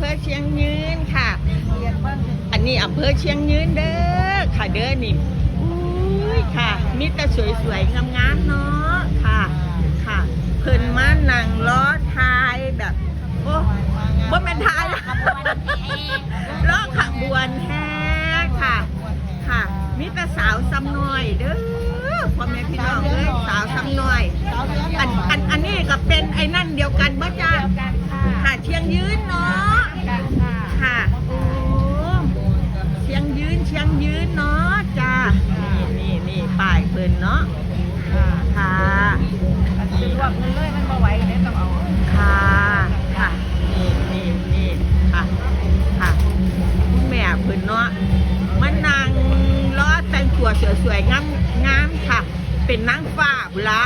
ภอเชียงยืนค่ะ อันนี้อำเภอเชียงยืนเด้อค่ะเด้อนี่อุ้ยค่ะมีแต่สวยๆงามๆเนาะค่ะค่ะเพิ่นมานั่งล้อทายแบบโอ้บ่แม่นทายนะล้อขบวนแท้ค่ะค่ะมีแต่สาวซ้ำน้อยเด้อพ่อแม่พี่น้องเอ้ยสาวซ้ำน้อยอันอันอันนี้ก็เป็นไอ้นั่นเดียวกันบ่จ้า เพิ่นเนาะค่ะค่ะค่ะนี่นี่นี่ค่ะค่ะคุณแม่เพิ่นเนาะมันนางล้อแต่งตัวสวยๆงามงามค่ะ เป็นนางฟ้าบุลา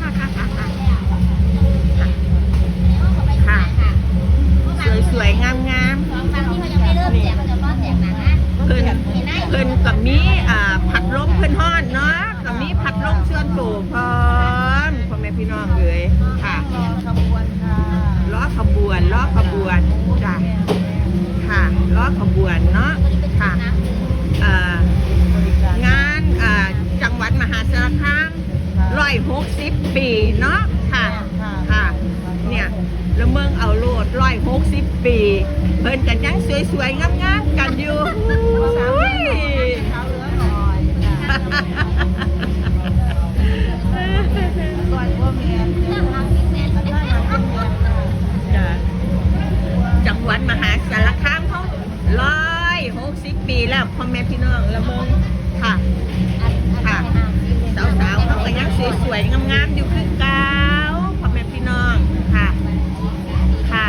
ค่ะค่ะค่ะค่ะค่ะค่ะค่ะ สวยๆ งามๆ เพิ่นเพิ่นกับมีอ่าผัดลมเพิ่นฮ้อนเนาะกับมีผัดลมส่วนตัวพร้อมพ่อแม่พี่น้องเลยค่ะล้อขบวนล้อขบวนจ้ะค่ะล้อขบวนเนาะค่ะเอ่องานอ่าจังหวัดมหาสารคาม ร้อยหกสิบปีเนาะค่ะค่ะ เนี่ยแล้วเมืองเอาโลดร้อยหกสิบปี เพิ่นกันยังสวยๆงามๆกันอยู่อุ้ยจังหวัดมหาสารคามเขาร้อยหกสิบปีแล้วพ่อแม่พี่น้องละเมืองค่ะ สวยๆงามๆอยู่คือเก่าพ่อแม่พี่น้องค่ะ ค่ะ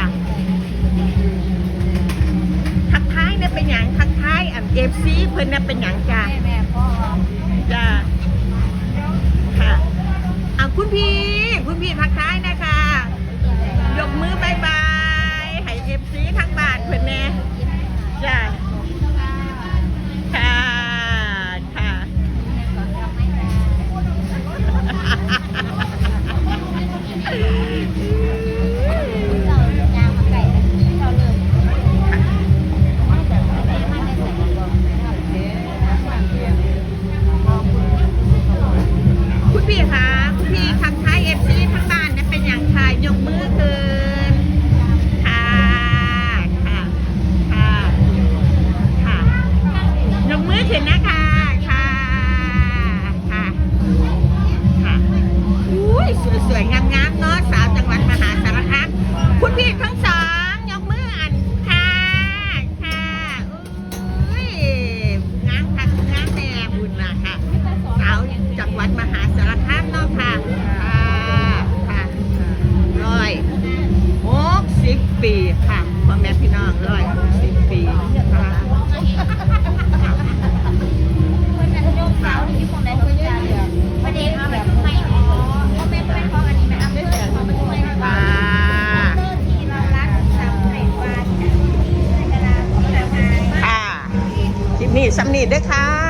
ทักทายเนี่ยเป็นอย่างทักทายอันเอฟซีเพิ่นเนี่ยเป็นอย่างจ้า คุณพี่คะคุณพี่ทักทายเอฟซีทั้งบ้านเนี่ยเป็นอย่างค่ะยกมือคืนค่ะค่ะค่ะค่ะยกมือขึ้นนะคะค่ะค่ะค่ะอุ้ยสวยๆงามๆเนาะสาวจังหวัดมหาสารคามคุณพี่ทั้ง ค่ะพ่อแม่พี่น้องร้อยหกสิบปีค่ะนี่สำนีด้วยค่ะ